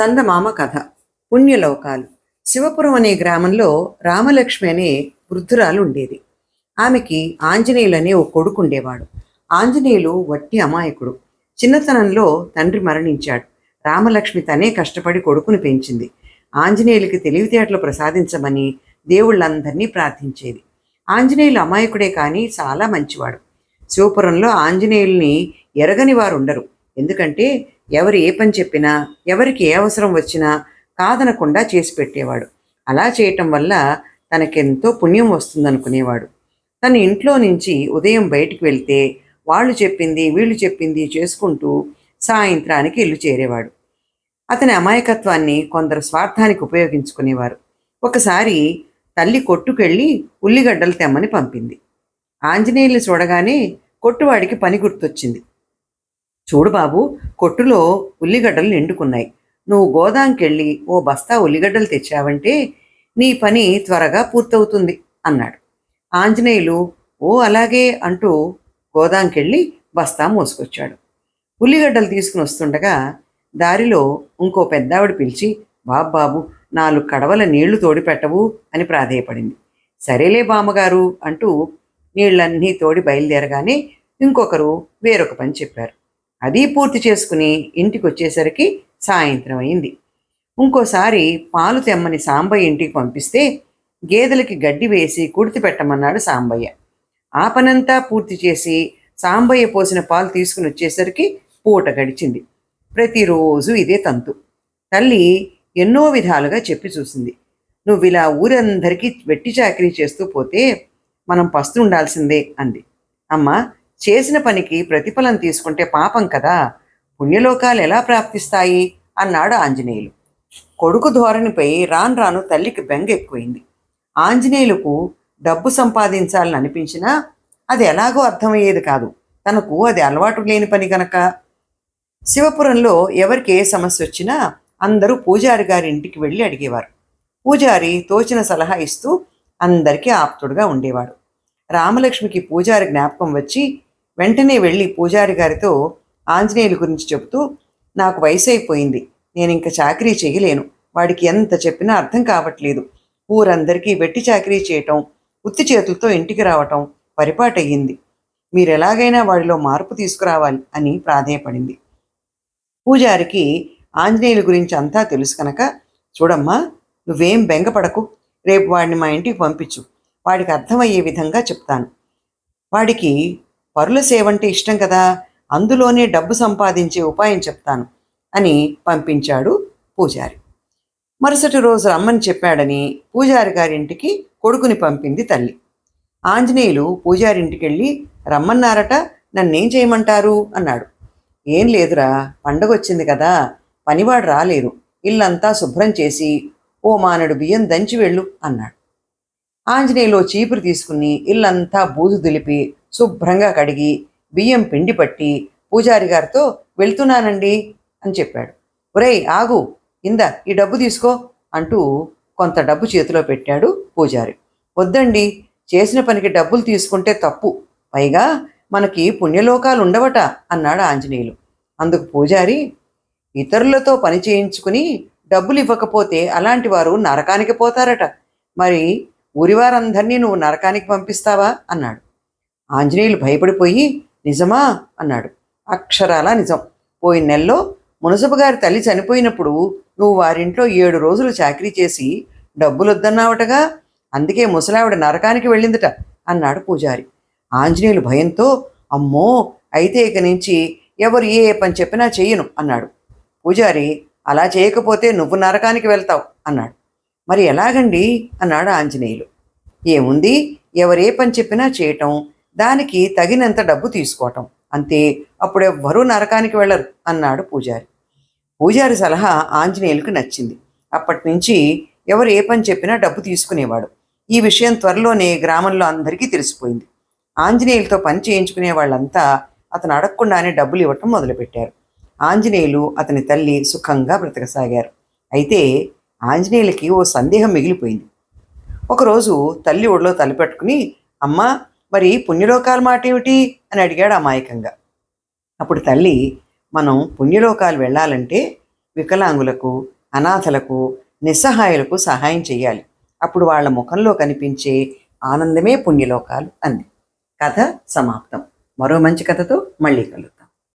చందమామ కథ. పుణ్యలోకాలు. శివపురం అనే గ్రామంలో రామలక్ష్మి అనే వృద్ధురాలు ఉండేది ఆమెకి ఆంజనేయులు అనే ఓ కొడుకు ఉండేవాడు ఆంజనేయులు వట్టి అమాయకుడు. చిన్నతనంలో తండ్రి మరణించాడు. రామలక్ష్మి తనే కష్టపడి కొడుకుని పెంచింది. ఆంజనేయులకి తెలివితేటలు ప్రసాదించమని దేవుళ్ళందరినీ ప్రార్థించేది. ఆంజనేయులు అమాయకుడే కానీ చాలా మంచివాడు. శివపురంలో ఆంజనేయుల్ని ఎరగని వారు ఉండరు ఎందుకంటే ఎవరు ఏ పని చెప్పినా ఎవరికి ఏ అవసరం వచ్చినా కాదనకుండా చేసి పెట్టేవాడు. అలా చేయటం వల్ల తనకెంతో పుణ్యం వస్తుందనుకునేవాడు. తన ఇంట్లో నుంచి ఉదయం బయటికి వెళ్తే వాళ్ళు చెప్పింది వీళ్ళు చెప్పింది చేసుకుంటూ సాయంత్రానికి ఇల్లు చేరేవాడు. అతని అమాయకత్వాన్ని కొందరు స్వార్థానికి ఉపయోగించుకునేవారు. ఒకసారి తల్లి కొట్టుకెళ్ళి ఉల్లిగడ్డలు తెమ్మని పంపింది. ఆంజనేయులు చూడగానే కొట్టువాడికి పని గుర్తొచ్చింది. చూడు బాబు కొట్టులో ఉల్లిగడ్డలు నిండుకున్నాయి. నువ్వు గోదాంకెళ్ళి ఓ బస్తా ఉల్లిగడ్డలు తెచ్చావంటే నీ పని త్వరగా పూర్తవుతుంది అన్నాడు. ఆంజనేయులు ఓ అలాగే అంటూ గోదాంకెళ్ళి బస్తా మోసుకొచ్చాడు. ఉల్లిగడ్డలు తీసుకుని వస్తుండగా దారిలో ఇంకో పెద్దావిడ పిలిచి బాబు నాలుగు కడవల నీళ్ళు తోడి పెట్టవు అని ప్రాధేయపడింది. సరేలే బామ్మగారు అంటూ నీళ్ళన్నీ తోడి బయలుదేరగానే ఇంకొకరు వేరొక పని చెప్పారు. అది పూర్తి చేసుకుని ఇంటికి వచ్చేసరికి సాయంత్రం అయింది ఇంకోసారి పాలు తెమ్మని సాంబయ్య ఇంటికి పంపిస్తే గేదెలకి గడ్డి వేసి కుడితి పెట్టమన్నాడు సాంబయ్య. ఆ పనంతా పూర్తి చేసి సాంబయ్య పోసిన పాలు తీసుకుని వచ్చేసరికి పూట గడిచింది. ప్రతిరోజు ఇదే తంతు. తల్లి ఎన్నో విధాలుగా చెప్పి చూసింది. నువ్వు ఇలా ఊరందరికీ వెట్టి చాకరీ చేస్తూ పోతే మనం పస్తు ఉండాల్సిందే అంది. అమ్మ చేసిన పనికి ప్రతిఫలం తీసుకుంటే పాపం కదా. పుణ్యలోకాలు ఎలా ప్రాప్తిస్తాయి? అన్నాడు ఆంజనేయులు. కొడుకు ధోరణిపై రాను రాను తల్లికి బెంగ ఎక్కువైంది ఆంజనేయులకు డబ్బు సంపాదించాలని అనిపించినా అది ఎలాగో అర్థమయ్యేది కాదు. తనకు అది అలవాటు లేని పని గనక. శివపురంలో ఎవరికి ఏ సమస్య వచ్చినా అందరూ పూజారి గారి ఇంటికి వెళ్ళి అడిగేవారు. పూజారి తోచిన సలహా ఇస్తూ అందరికీ ఆప్తుడుగా ఉండేవాడు. రామలక్ష్మికి పూజారి జ్ఞాపకం వచ్చి వెంటనే వెళ్ళి పూజారి గారితో ఆంజనేయుల గురించి చెబుతూ నాకు వయసు అయిపోయింది. నేను ఇంకా చాకరీ చేయలేను. వాడికి ఎంత చెప్పినా అర్థం కావట్లేదు. ఊరందరికీ వెట్టి చాకరీ చేయటం ఉత్తి చేతులతో ఇంటికి రావటం పరిపాటయ్యింది మీరు ఎలాగైనా వాడిలో మార్పు తీసుకురావాలి అని ప్రాధేయపడింది. పూజారికి ఆంజనేయుల గురించి అంతా తెలుసు కనుక చూడమ్మా నువ్వేం బెంగపడకు. రేపు వాడిని మా ఇంటికి పంపించు. వాడికి అర్థమయ్యే విధంగా చెప్తాను. వాడికి పరుల సేవంటే ఇష్టం కదా అందులోనే డబ్బు సంపాదించే ఉపాయం చెప్తాను అని పంపించాడు పూజారి. మరుసటి రోజు రమ్మని చెప్పాడని పూజారి గారింటికి కొడుకుని పంపింది తల్లి. ఆంజనేయులు పూజారింటికి వెళ్ళి రమ్మన్నారట నన్నేం చేయమంటారు? అన్నాడు. ఏం లేదురా పండగ వచ్చింది కదా పనివాడు రాలేదు ఇల్లంతా శుభ్రం చేసి ఓ మానడు బియ్యం దంచి వెళ్ళు అన్నాడు. ఆంజనేయులు చీపురు తీసుకుని ఇల్లంతా బూజు దులిపి శుభ్రంగా కడిగి బియ్యం పిండి పట్టి పూజారి గారితో వెళ్తున్నానండి అని చెప్పాడు. ఒరేయ్ ఆగు ఇందా ఈ డబ్బు తీసుకో అంటూ కొంత డబ్బు చేతిలో పెట్టాడు పూజారి. వద్దండి చేసిన పనికి డబ్బులు తీసుకుంటే తప్పు పైగా మనకి పుణ్యలోకాలు ఉండవట అన్నాడు ఆంజనేయులు. అందుకు పూజారి ఇతరులతో పని చేయించుకుని డబ్బులు ఇవ్వకపోతే అలాంటి వారు నరకానికి పోతారట. మరి ఊరివారందరినీ నువ్వు నరకానికి పంపిస్తావా? అన్నాడు. ఆంజనేయులు భయపడిపోయి నిజమా? అన్నాడు. అక్షరాల నిజం. పోయిన నెలలో మునసపు గారి తల్లి చనిపోయినప్పుడు నువ్వు వారింట్లో ఏడు రోజులు చాకరీ చేసి డబ్బులు వద్దన్నావటగా అందుకే ముసలావిడ నరకానికి వెళ్ళిందట అన్నాడు పూజారి. ఆంజనేయులు భయంతో అమ్మో అయితే ఇక నుంచి ఎవరు ఏ పని చెప్పినా చెయ్యను అన్నాడు. పూజారి అలా చేయకపోతే నువ్వు నరకానికి వెళ్తావు అన్నాడు. మరి ఎలాగండి? అన్నాడు ఆంజనేయులు. ఏముంది? ఎవరే పని చెప్పినా చేయటం దానికి తగినంత డబ్బు తీసుకోవటం. అంతే అప్పుడెవ్వరూ నరకానికి వెళ్ళరు అన్నాడు పూజారి. పూజారి సలహా ఆంజనేయులకు నచ్చింది. అప్పటి నుంచి ఎవరు ఏ పని చెప్పినా డబ్బు తీసుకునేవాడు. ఈ విషయం త్వరలోనే గ్రామంలో అందరికీ తెలిసిపోయింది. ఆంజనేయులతో పని చేయించుకునే వాళ్ళంతా అతను అడగకుండానే డబ్బులు ఇవ్వటం మొదలుపెట్టారు. ఆంజనేయులు అతని తల్లి సుఖంగా బ్రతకసాగారు. అయితే ఆంజనేయులకి ఓ సందేహం మిగిలిపోయింది. ఒకరోజు తల్లి ఒడిలో తలపెట్టుకుని అమ్మా మరి పుణ్యలోకాల మాట ఏమిటి? అని అడిగాడు అమాయకంగా. అప్పుడు తల్లి మనం పుణ్యలోకాలు వెళ్ళాలంటే వికలాంగులకు అనాథలకు నిస్సహాయులకు సహాయం చేయాలి అప్పుడు వాళ్ళ ముఖంలో కనిపించే ఆనందమే పుణ్యలోకాలు అంది. కథ సమాప్తం. మరో మంచి కథతో మళ్ళీ కలుద్దాం.